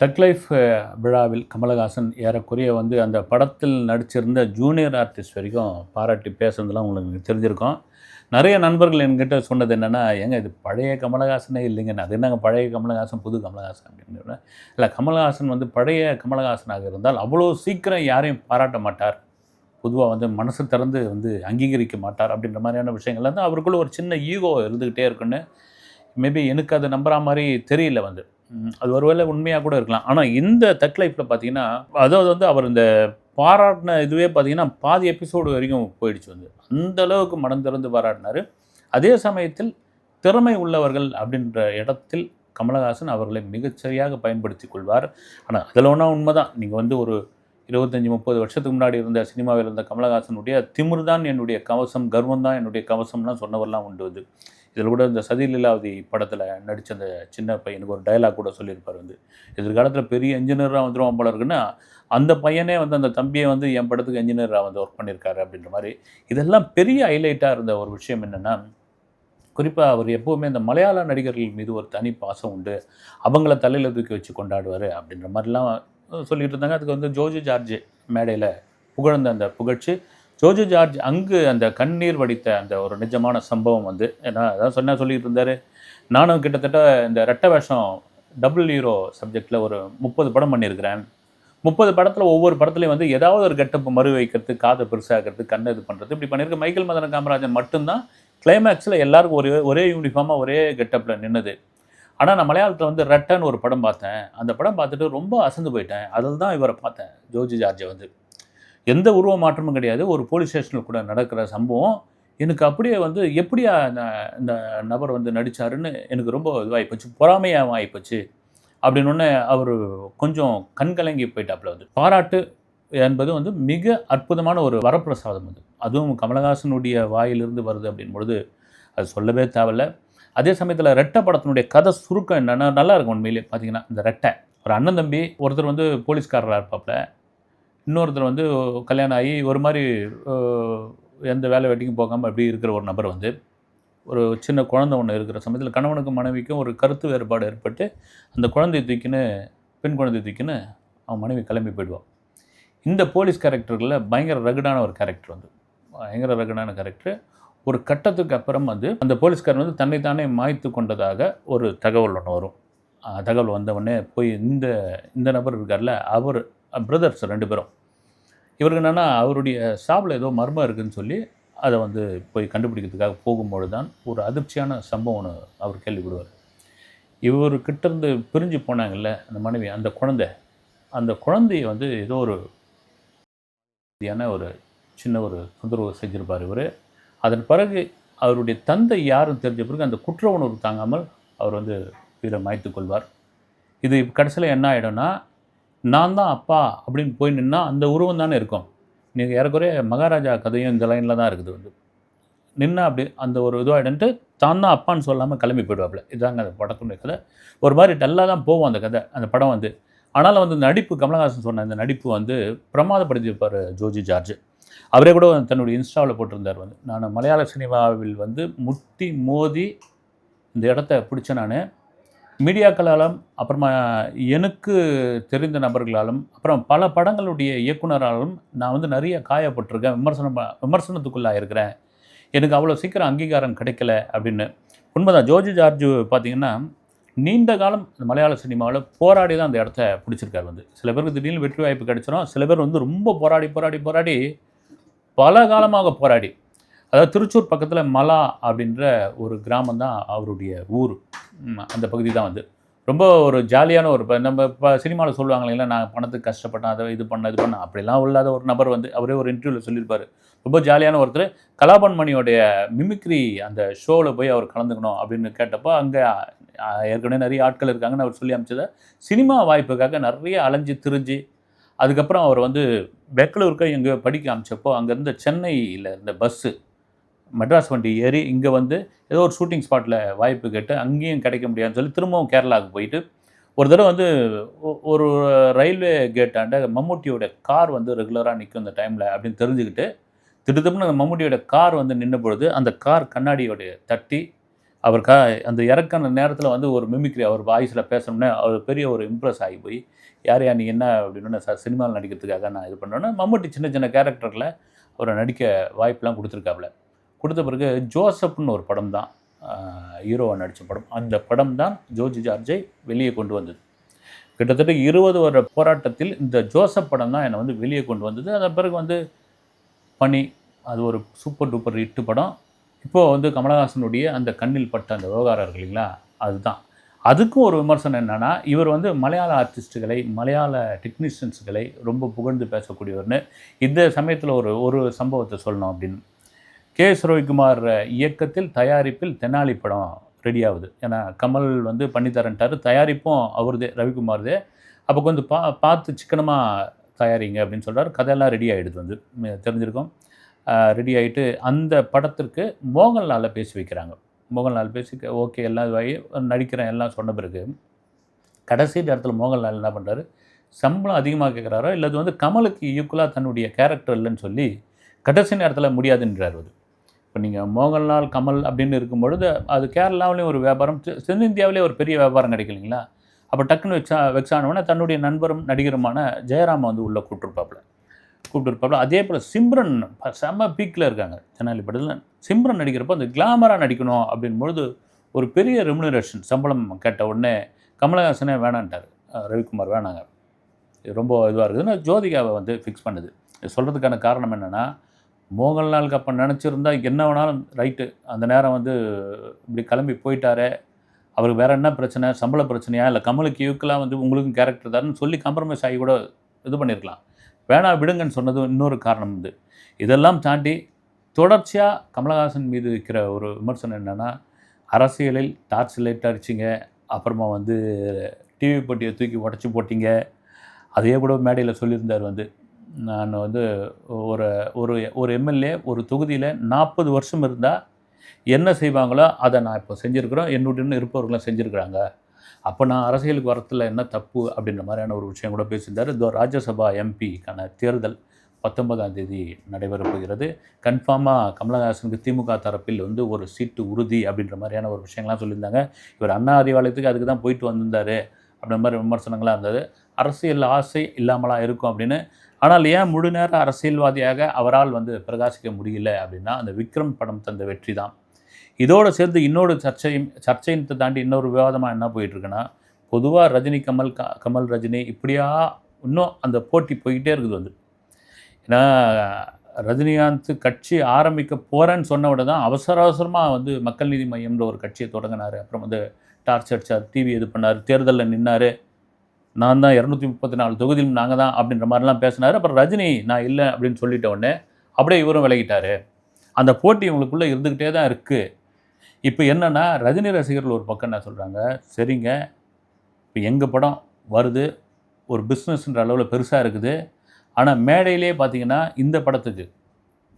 டக் life விழாவில் கமலஹாசன் ஏறக்குறைய வந்து அந்த படத்தில் நடிச்சிருந்த ஜூனியர் ஆர்டிஸ்ட் வரைக்கும் பாராட்டி பேசுனதெல்லாம் உங்களுக்கு தெரிஞ்சிருக்கும். நிறைய நண்பர்கள் என்கிட்ட சொன்னது என்னென்னா ஏங்க இது பழைய கமலஹாசனே இல்லைங்க. அது என்னங்க பழைய கமலஹாசன் புது கமலஹாசன்? அப்படின்னு இல்லை கமலஹாசன் வந்து பழைய கமலஹாசனாக இருந்தால் அவ்வளோ சீக்கிரம் யாரையும் பாராட்ட மாட்டார். பொதுவாக வந்து மனசு திறந்து வந்து அங்கீகரிக்க மாட்டார். அப்படின்ற மாதிரியான விஷயங்கள் வந்து அவருக்குள்ள ஒரு சின்ன ஈகோ இருந்துக்கிட்டே இருக்குன்னு மேபி எனக்கு அது நம்புகிற மாதிரி தெரியல வந்து. அது ஒருவேளை உண்மையாக கூட இருக்கலாம். ஆனால் இந்த தட் லைஃப்பில் பார்த்தீங்கன்னா அதாவது வந்து அவர் இந்த பாராட்டின இதுவே பார்த்தீங்கன்னா பாதி எபிசோடு வரைக்கும் போயிடுச்சு வந்து. அந்த அளவுக்கு மனம் திறந்து பாராட்டினார். அதே சமயத்தில் திறமை உள்ளவர்கள் அப்படின்ற இடத்தில் கமலஹாசன் அவர்களை மிகச்சரியாக பயன்படுத்தி கொள்வார். ஆனால் அதில் ஒன்றா உண்மைதான். நீங்கள் வந்து ஒரு இருபத்தஞ்சி முப்பது வருஷத்துக்கு முன்னாடி இருந்த சினிமாவில் இருந்த கமலஹாசனுடைய திமிர் தான் என்னுடைய கவசம் கர்வம் தான் என்னுடைய கவசம்லாம் சொன்னவரெல்லாம் உண்டு வந்து. இதில் கூட இந்த சதி லீலாவதி படத்தில் நடித்த அந்த சின்ன பையனுக்கு ஒரு டயலாக் கூட சொல்லியிருப்பார் வந்து. எதிர்காலத்தில் பெரிய இன்ஜினியராக வந்துடும் போல இருக்குன்னா அந்த பையனே வந்து அந்த தம்பியை வந்து என் படத்துக்கு இன்ஜினியராக வந்து ஒர்க் பண்ணியிருக்காரு அப்படின்ற மாதிரி. இதெல்லாம் பெரிய ஹைலைட்டாக இருந்த ஒரு விஷயம் என்னென்னா குறிப்பாக அவர் எப்போவுமே இந்த மலையாள நடிகர்கள் மீது ஒரு தனி பாசம் உண்டு. அவங்கள தலையில் தூக்கி வச்சு கொண்டாடுவார் அப்படின்ற மாதிரிலாம் சொல்லிகிட்டு இருந்தாங்க. அதுக்கு வந்து ஜோஜி ஜார்ஜ் மேடையில் புகழ்ந்த அந்த புகழ்ச்சி. ஜோஜி ஜார்ஜ் அங்கு அந்த கண்ணீர் வடித்த அந்த ஒரு நிஜமான சம்பவம் வந்து ஏன்னா அதான் சொன்ன சொல்லிக்கிட்டு இருந்தார். நானும் கிட்டத்தட்ட இந்த ரெட்ட வேஷம் டபுள் ஹீரோ சப்ஜெக்டில் ஒரு முப்பது படம் பண்ணியிருக்கிறேன். முப்பது படத்தில் ஒவ்வொரு படத்துலையும் வந்து ஏதாவது ஒரு கெட்டப்பு மறு வைக்கிறது காதை பெருசாகிறது கண்ணை இது பண்ணுறது இப்படி பண்ணியிருக்க மைக்கேல் மதன காமராஜன் மட்டும்தான் கிளைமேக்ஸில் எல்லாருக்கும் ஒரே ஒரே யூனிஃபார்மாக ஒரே கெட்டப்பில் நின்னது. ஆனால் நான் மலையாளத்தில் வந்து ரெட்டன் ஒரு படம் பார்த்தேன். அந்த படம் பார்த்துட்டு ரொம்ப அசந்து போயிட்டேன். அதில் தான் இவரை பார்த்தேன் ஜோஜி ஜார்ஜை வந்து. எந்த உருவ மாற்றமும் கிடையாது. ஒரு போலீஸ் ஸ்டேஷனில் கூட நடக்கிற சம்பவம். எனக்கு அப்படியே வந்து எப்படியா இந்த இந்த நபர் வந்து நடித்தாருன்னு எனக்கு ரொம்ப இதுவாகிப்போச்சு பொறாமையாக ஆகிப்போச்சு அப்படின்னு ஒன்று அவர் கொஞ்சம் கண்கலங்கி போயிட்டாப்புல வந்து. பாராட்டு என்பது வந்து மிக அற்புதமான ஒரு வரப்பிரசாதம் அது. அதுவும் கமலஹாசனுடைய வாயிலிருந்து வருது அப்படின் பொழுது அது சொல்லவே தேவையில்ல. அதே சமயத்தில் ரெட்டை படத்தினுடைய கதை சுருக்கம் என்னென்னா நல்லா இருக்கும் உண்மையிலே. பார்த்தீங்கன்னா இந்த ரெட்டை. ஒரு அண்ணன் தம்பி ஒருத்தர் வந்து போலீஸ்காரராக இருப்பாப்புல. இன்னொருத்தர் வந்து கல்யாணம் ஆகி ஒரு மாதிரி எந்த வேலை வெட்டிக்கும் போகாமல் அப்படி இருக்கிற ஒரு நபர் வந்து ஒரு சின்ன குழந்தை ஒன்று இருக்கிற சமயத்தில் கணவனுக்கும் மனைவிக்கும் ஒரு கருத்து வேறுபாடு ஏற்பட்டு அந்த குழந்தையை தூக்கின்னு பெண் குழந்தையை தூக்கின்னு அவன் மனைவி கிளம்பி போயிடுவான் இந்த போலீஸ் கேரக்டர்களில் பயங்கர ரகுடான ஒரு கேரக்டர் வந்து பயங்கர ரகுடான கேரக்டர். ஒரு கட்டத்துக்கு அப்புறம் வந்து அந்த போலீஸ்காரன் வந்து தன்னைத்தானே மாய்த்து கொண்டதாக ஒரு தகவல் ஒன்று வரும். தகவல் வந்தவுடனே போய் இந்த இந்த நபர் இருக்கார்ல அவர் பிரதர்ஸ் ரெண்டு பேரும். இவருக்கு என்னென்னா அவருடைய ஷாப்பில் ஏதோ மர்மம் இருக்குதுன்னு சொல்லி அதை வந்து போய் கண்டுபிடிக்கிறதுக்காக போகும்பொழுது தான் ஒரு அதிர்ச்சியான சம்பவம் ஒன்று அவர் கேள்விப்படுவார். இவர்கிட்ட இருந்து பிரிஞ்சு போனாங்கல்ல அந்த மனைவி அந்த குழந்தை. அந்த குழந்தைய வந்து ஏதோ ஒரு ரீதியான ஒரு சின்ன ஒரு தொந்தரவு செஞ்சுருப்பார் இவர். அதன் பிறகு அவருடைய தந்தை யாரும் தெரிஞ்ச பிறகு அந்த குற்ற உணர்வு தாங்காமல் அவர் வந்து இதில் மாய்த்து கொள்வார். இது கடைசியில் என்ன ஆகிடும்னா நான் தான் அப்பா அப்படின்னு போய் நின்னா அந்த உருவம் தானே இருக்கும். நீங்கள் ஏறக்குறைய மகாராஜா கதையும் இந்த லைனில் தான் இருக்குது வந்து. நின்னா அப்படி அந்த ஒரு இதுவாகிடுன்ட்டு தான் தான் அப்பான்னு சொல்லாமல் கிளம்பி போயிடுவாப்புல. இதாங்க அந்த படத்துடைய கதை. ஒரு மாதிரி டல்லாக தான் போகும் அந்த கதை அந்த படம் வந்து. ஆனாலும் வந்து நடிப்பு கமலஹாசன் சொன்ன அந்த நடிப்பு வந்து பிரமாதப்படுத்தியிருப்பார் ஜோஜி ஜார்ஜ். அவரே கூட தன்னுடைய இன்ஸ்டாவில் போட்டிருந்தார் வந்து. நான் மலையாள சினிமாவில் வந்து முட்டி மோதி இந்த இடத்த பிடிச்ச நான். மீடியாக்களாலும் அப்புறமா எனக்கு தெரிந்த நபர்களாலும் அப்புறம் பல படங்களுடைய இயக்குனராலும் நான் வந்து நிறைய காயப்பட்டிருக்கேன். விமர்சனம் விமர்சனத்துக்குள்ளாக இருக்கிறேன் எனக்கு அவ்வளோ சீக்கிரம் அங்கீகாரம் கிடைக்கல அப்படின்னு. உண்மைதான் ஜோர்ஜ் ஜார்ஜ் பார்த்தீங்கன்னா நீண்ட காலம் மலையாள சினிமாவில் போராடி தான் அந்த இடத்த பிடிச்சிருக்காரு வந்து. சில பேருக்கு திடீர்னு வெற்றி வாய்ப்பு கிடைச்சிடும் சில பேர் வந்து ரொம்ப போராடி போராடி போராடி பல காலமாக போராடி அதாவது திருச்சூர் பக்கத்தில் மலா அப்படின்ற ஒரு கிராமம் தான் அவருடைய ஊர். அந்த பகுதி தான் வந்து ரொம்ப ஒரு ஜாலியான ஒரு இப்போ நம்ம இப்போ சினிமாவில் சொல்லுவாங்க இல்லைங்களா நான் பணத்துக்கு கஷ்டப்பட்டேன் அதை இது பண்ண இது பண்ண அப்படிலாம் இல்லாத ஒரு நபர் வந்து அவரே ஒரு இன்டர்வியூவில் சொல்லியிருப்பார். ரொம்ப ஜாலியான ஒருத்தர். கலாபன் மணியோடைய மிமிக்ரி அந்த ஷோவில் போய் அவர் கலந்துக்கணும் அப்படின்னு கேட்டப்போ அங்கே ஏற்கனவே நிறைய ஆட்கள் இருக்காங்கன்னு அவர் சொல்லி அமைச்சதை சினிமா வாய்ப்புக்காக நிறைய அலைஞ்சு திரிஞ்சு அதுக்கப்புறம் அவர் வந்து பெங்களூருக்கு எங்கேயோ படிக்க அமைச்சப்போ அங்கேருந்து சென்னையில் இருந்த பஸ்ஸு மெட்ராஸ் வண்டி ஏறி இங்கே வந்து ஏதோ ஒரு ஷூட்டிங் ஸ்பாட்டில் வாய்ப்பு கேட்டு அங்கேயும் கிடைக்க முடியாதுன்னு சொல்லி திரும்பவும் கேரளாவுக்கு போயிட்டு ஒரு தடவை வந்து ஒ- ஒரு ரயில்வே கேட்டாண்ட மம்முட்டியோட கார் வந்து ரெகுலராக நிற்கும் அந்த டைமில் அப்படின்னு தெரிஞ்சுக்கிட்டு திடுதிப்புன்னு அந்த மம்முட்டியோட கார் வந்து நின்ற பொழுது அந்த கார் கண்ணாடியோடைய தட்டி அவர் கா அந்த இறக்கான நேரத்தில் வந்து ஒரு மிமிக்ரி அவர் வாய்ஸில் பேசணும்னே அவர் பெரிய ஒரு இம்ப்ரெஸ் ஆகி போய் யார் யார் நீ என்ன? அப்படின்னு சார் சினிமாவில் நடிக்கிறதுக்காக நான் இது பண்ணேன்னா மம்முட்டி சின்ன சின்ன கேரக்டரில் அவரை நடிக்க வாய்ப்பெலாம் கொடுத்துருக்காப்புல. கொடுத்த பிறகு ஜோசப்னு ஒரு படம் தான் ஹீரோவை நடித்த படம். அந்த படம் தான் ஜோஜி ஜார்ஜை வெளியே கொண்டு வந்தது. கிட்டத்தட்ட இருபது வருட போராட்டத்தில் இந்த ஜோசப் படம் தான் என்னை வந்து வெளியே கொண்டு வந்தது. அதன் பிறகு வந்து பனி அது ஒரு சூப்பர் டூப்பர் ஹிட்டு படம். இப்போது வந்து கமலஹாசனுடைய அந்த கண்ணில் பட்ட அந்த விவகாரம் இருக்கு இல்லைங்களா? அதுதான். அதுக்கும் ஒரு விமர்சனம் என்னென்னா இவர் வந்து மலையாள ஆர்டிஸ்ட்டுகளை மலையாள டெக்னீஷியன்ஸுகளை ரொம்ப புகழ்ந்து பேசக்கூடியவர்னு. இந்த சமயத்தில் ஒரு ஒரு சம்பவத்தை சொல்லணும் அப்படின்னு. கே எஸ் ரவிக்குமார் இயக்கத்தில் தயாரிப்பில் தெனாலி படம் ரெடி ஆகுது. ஏன்னா கமல் வந்து பண்ணித்தரன்ட்டார். தயாரிப்பும் அவர்தே ரவிக்குமார்தே. அப்போ கொஞ்சம் பா பார்த்து சிக்கனமாக தயாரிங்க அப்படின்னு சொல்கிறார் கதையெல்லாம் ரெடி ஆகிடுது வந்து. தெரிஞ்சிருக்கோம். ரெடி ஆகிட்டு அந்த படத்திற்கு மோகன்லாலை பேசி வைக்கிறாங்க. மோகன்லால் பேசி ஓகே எல்லாம் இதுவாகி நடிக்கிறேன் எல்லாம் சொன்ன பிறகு. கடைசி நேரத்தில் மோகன்லால் என்ன பண்ணுறாரு சம்பளம் அதிகமாக கேட்குறாரோ இல்லை அது வந்து கமலுக்கு ஈக்குவலாக தன்னுடைய கேரக்டர் இல்லைன்னு சொல்லி கடைசி நேரத்தில் முடியாதுன்றார் அது. இப்போ நீங்கள் மோகன்லால் கமல் அப்படின்னு இருக்கும் பொழுது அது கேரளாவிலையும் ஒரு வியாபாரம் தென்னிந்தியாவிலே ஒரு பெரிய வியாபாரம் கிடைக்கலைங்களா? அப்போ டக்குன்னு வெக்ஸா வெக்ஸானவொடனே தன்னுடைய நண்பரும் நடிகருமான ஜெயராம வந்து உள்ளே கூப்பிட்டுருப்பாப்புல கூப்பிட்டுருப்பாப்புல அதே போல் சிம்ரன் செம்ம பீக்கில் இருக்காங்க. தெனாலி படத்தில். சிம்ரன் நடிக்கிறப்போ அந்த கிளாமராக நடிக்கணும் அப்படின்பொழுது ஒரு பெரிய ரெமுனரேஷன் சம்பளம் கேட்ட உடனே கமலஹாசனே வேணான்ட்டார். ரவிக்குமார் வேணாங்க. இது ரொம்ப இதுவாக இருக்குதுன்னு ஜோதிகாவை வந்து ஃபிக்ஸ் பண்ணுது. இது சொல்கிறதுக்கான காரணம் என்னென்னா மோகன்லாலுக்கு அப்போ நினச்சிருந்தா என்ன வேணாலும் ரைட்டு. அந்த நேரம் வந்து இப்படி கிளம்பி போயிட்டாரே. அவருக்கு வேறு என்ன பிரச்சனை? சம்பள பிரச்சனையா? இல்லை கமலுக்கு யூக்கெலாம் வந்து உங்களுக்கும் கேரக்டர் தாருன்னு சொல்லி காம்ப்ரமைஸ் ஆகி கூட இது பண்ணியிருக்கலாம் வேணா விடுங்கன்னு சொன்னது இன்னொரு காரணம் வந்து இதெல்லாம் தாண்டி தொடர்ச்சியாக கமலஹாசன் மீது இருக்கிற ஒரு விமர்சனம் என்னென்னா அரசியலில் டார்ச் லைட் அடிச்சிங்க அப்புறமா வந்து டிவி போட்டியை தூக்கி உடச்சி போட்டிங்க. அதையே கூட மேடையில் சொல்லியிருந்தார் வந்து. நான் வந்து ஒரு ஒரு ஒரு எம்எல்ஏ ஒரு தொகுதியில் நாற்பது வருஷம் இருந்தால் என்ன செய்வாங்களோ அதை நான் இப்போ செஞ்சுருக்குறோம். என்னுடன் இருப்பவர்களும் செஞ்சுருக்குறாங்க. அப்போ நான் அரசியலுக்கு வரத்தில் என்ன தப்பு அப்படின்ற மாதிரியான ஒரு விஷயம் கூட பேசியிருந்தார். இதோ ராஜ்யசபா எம்பிக்கான தேர்தல் பத்தொன்பதாம் தேதி நடைபெறப் போகிறது. கன்ஃபார்மாக கமலஹாசனுக்கு திமுக தரப்பில் வந்து ஒரு சீட்டு உறுதி அப்படின்ற மாதிரியான ஒரு விஷயங்கள்லாம் சொல்லியிருந்தாங்க. இவர் அண்ணா அறிவாலயத்துக்கு அதுக்கு தான் போயிட்டு வந்திருந்தார் அப்படின்ற மாதிரி விமர்சனங்களாக இருந்தது. அரசியல் ஆசை இல்லாமலாம் இருக்கும் அப்படின்னு ஆனால் ஏன் முழு நேர அரசியல்வாதியாக அவரால் வந்து பிரகாசிக்க முடியல அப்படின்னா அந்த விக்ரம் படம் தந்த வெற்றி தான். இதோடு சேர்ந்து இன்னொரு சர்ச்சையும் சர்ச்சையின் தாண்டி இன்னொரு விவாதமாக என்ன போயிட்டுருக்குன்னா பொதுவாக ரஜினி கமல் க கமல் ரஜினி இப்படியா இன்னும் அந்த போட்டி போய்கிட்டே இருக்குது வந்து. ஏன்னா ரஜினிகாந்த் கட்சி ஆரம்பிக்க போகிறேன்னு சொன்ன உடனே தான் அவசர அவசரமாக வந்து மக்கள் நீதி மையம்ன்ற ஒரு கட்சியை தொடங்கினார். அப்புறம் வந்து டார்ச் அடித்தார் டிவி இது பண்ணார் தேர்தலில் நின்னார். நான் தான் இரநூத்தி முப்பத்தி நாலு தொகுதியில் நாங்கள் தான் அப்படின்ற மாதிரிலாம் பேசினார். அப்புறம் ரஜினி நான் இல்லை அப்படின்னு சொல்லிட்ட உடனே அப்படியே இவரும் விலகிட்டார். அந்த போட்டி இவங்களுக்குள்ளே இருந்துக்கிட்டே தான் இருக்குது இப்போ என்னென்னா ரஜினி ரசிகர்கள் ஒரு பக்கம் என்ன சொல்கிறாங்க சரிங்க. இப்போ எங்கள் படம் வருது? ஒரு பிஸ்னஸ்ன்ற அளவில் பெருசாக இருக்குது. ஆனால் மேடையிலே பார்த்தீங்கன்னா இந்த படத்துக்கு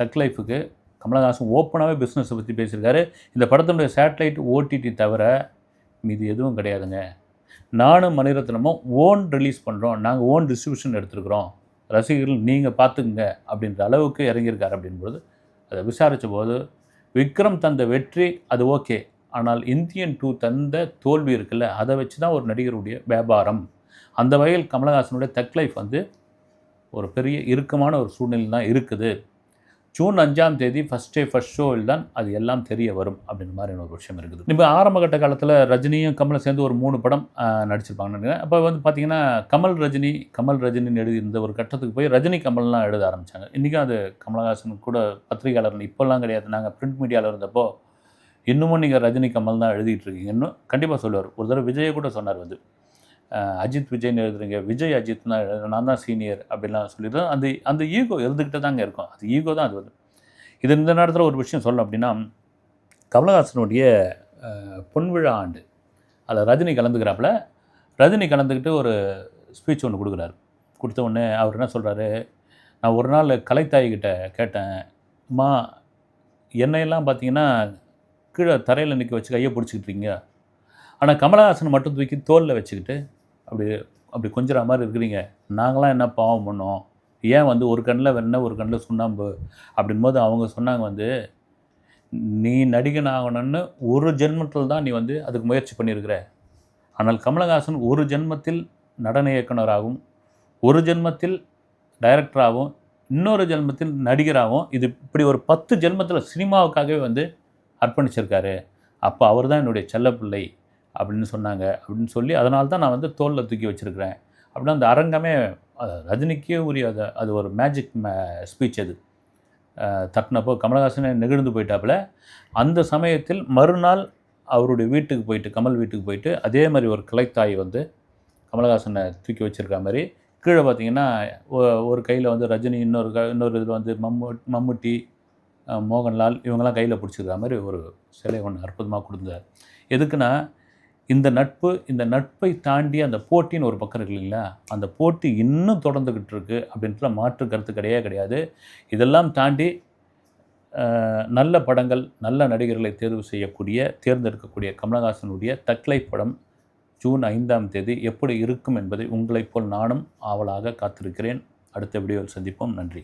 தக் லைஃபுக்கு கமலஹாசன் ஓப்பனாகவே பிஸ்னஸை பற்றி பேசியிருக்காரு. இந்த படத்தினுடைய சேட்டலைட் ஓடிடி தவிர மீது எதுவும் கிடையாதுங்க. நானும் மணிரத்னமும் ஓன் ரிலீஸ் பண்ணுறோம் நாங்கள் ஓன் டிஸ்ட்ரிபியூஷன் எடுத்துருக்குறோம். ரசிகர்கள் நீங்கள் பார்த்துக்குங்க அப்படின்ற அளவுக்கு இறங்கியிருக்கார் அப்படின்போது அதை விசாரித்த போது விக்ரம் தந்த வெற்றி அது ஓகே ஆனால் இந்தியன் டூ தந்த தோல்வி இருக்குல்ல அதை வச்சு தான் ஒரு நடிகருடைய வியாபாரம். அந்த வகையில் கமலஹாசனுடைய தக் லைஃப் வந்து ஒரு பெரிய இறுக்கமான ஒரு சூழ்நிலை தான் இருக்குது. ஜூன் அஞ்சாம் தேதி ஃபஸ்ட் டே ஃபஸ்ட் ஷோவில் தான் அது எல்லாம் தெரிய வரும் அப்படின்ற மாதிரி ஒரு விஷயம் இருக்குது. இப்போ ஆரம்பகட்ட காலத்தில் ரஜினியும் கமலும் சேர்ந்து ஒரு மூணு படம் நடிச்சிருப்பாங்கன்னு அப்போ வந்து பார்த்தீங்கன்னா கமல் ரஜினி கமல் ரஜினின்னு எழுதியிருந்த ஒரு கட்டத்துக்கு போய் ரஜினி கமல்லாம் எழுத ஆரம்பித்தாங்க இன்றைக்கும் அது கமலஹாசன் கூட பத்திரிகையாளர் இப்போல்லாம் கிடையாது. நாங்கள் பிரிண்ட் மீடியாவில் இருந்தப்போ இன்னமும் நீங்கள் ரஜினி கமல் தான் எழுதிட்டு இருக்கீங்கன்னு கண்டிப்பாக சொல்லுவார். ஒரு தடவை விஜயை கூட சொன்னார் வந்து. அஜித் விஜய்னு எழுதுறீங்க விஜய் அஜித்னா நான் தான் சீனியர் அப்படிலாம் சொல்லிட்டு அந்த அந்த ஈகோ இருந்துக்கிட்டே தாங்க இருக்கும். அது ஈகோ தான் அது வந்து. இது இந்த நேரத்தில் ஒரு விஷயம் சொல்லணும் அப்படின்னா கமலஹாசனுடைய பொன்விழா ஆண்டு. அதில் ரஜினி கலந்துக்கிறாப்புல. ரஜினி கலந்துக்கிட்டு ஒரு ஸ்பீச் ஒன்று கொடுக்குறாரு. கொடுத்த உடனே அவர் என்ன சொல்கிறாரு நான் ஒரு நாள் கலைத்தாய்கிட்ட கேட்டேன் அம்மா என்னையெல்லாம் பார்த்தீங்கன்னா கீழே தரையில் நிற்க வச்சு கையை பிடிச்சிக்கிட்டு இருக்கீங்க. ஆனால் கமலஹாசன் மட்டும் தூக்கி தோலில் வச்சுக்கிட்டு அப்படி அப்படி கொஞ்சிற மாதிரி இருக்கிறீங்க. நாங்களாம் என்ன பாவம் பண்ணோம்? ஏன் வந்து ஒரு கண்ணில் வெண்ணெய் ஒரு கண்ணில் சுண்ணாம்பு? அப்படின்போது அவங்க சொன்னாங்க வந்து நீ நடிகன் ஆகணும்னு ஒரு ஜென்மத்தில் தான் நீ வந்து அதுக்கு முயற்சி பண்ணியிருக்கிற. ஆனால் கமலஹாசன் ஒரு ஜென்மத்தில் நடன இயக்குனராகவும் ஒரு ஜென்மத்தில் டைரக்டராகவும் இன்னொரு ஜென்மத்தில் நடிகராகவும் இது இப்படி ஒரு பத்து ஜென்மத்தில் சினிமாவுக்காகவே வந்து அர்ப்பணிச்சிருக்காரு. அப்போ அவர் தான் என்னுடைய செல்லப்பிள்ளை. அப்படின்னு சொன்னாங்க. அப்படின்னு சொல்லி அதனால தான் நான் வந்து தோலில் தூக்கி வச்சுருக்கிறேன். அப்படின்னா அந்த அரங்கமே ரஜினிக்கே உரிய அது அது ஒரு மேஜிக் ஸ்பீச் அது. தட்டினப்போ கமலஹாசனே நெகிழ்ந்து போயிட்டாப்புல. அந்த சமயத்தில் மறுநாள் அவருடைய வீட்டுக்கு போயிட்டு கமல் வீட்டுக்கு போயிட்டு அதே மாதிரி ஒரு கிளைத்தாய் வந்து கமலஹாசனை தூக்கி வச்சுருக்க மாதிரி கீழே பார்த்தீங்கன்னா ஒரு கையில் வந்து ரஜினி இன்னொரு க இன்னொரு இதில் வந்து மம்மு மம்முட்டி மோகன்லால் இவங்கெல்லாம் கையில் பிடிச்சிருக்கிற மாதிரி ஒரு சிலை ஒன்று அற்புதமாக கொடுத்தார். எதுக்குன்னா இந்த நட்பு இந்த நட்பை தாண்டி அந்த போட்டின்னு ஒரு பக்கம் இருக்கு இல்லைங்களா? அந்த போட்டி இன்னும் தொடர்ந்துக்கிட்டு இருக்கு அப்படின்ற மாற்று கருத்து கிடையவே கிடையாது. இதெல்லாம் தாண்டி நல்ல படங்கள் நல்ல நடிகர்களை தேர்வு செய்யக்கூடிய தேர்ந்தெடுக்கக்கூடிய கமலஹாசனுடைய தக்லை படம் ஜூன் ஐந்தாம் தேதி எப்படி இருக்கும் என்பதை உங்களைப் போல் நானும் ஆவலாக காத்திருக்கிறேன். அடுத்த வீடியோவில் சந்திப்போம். நன்றி.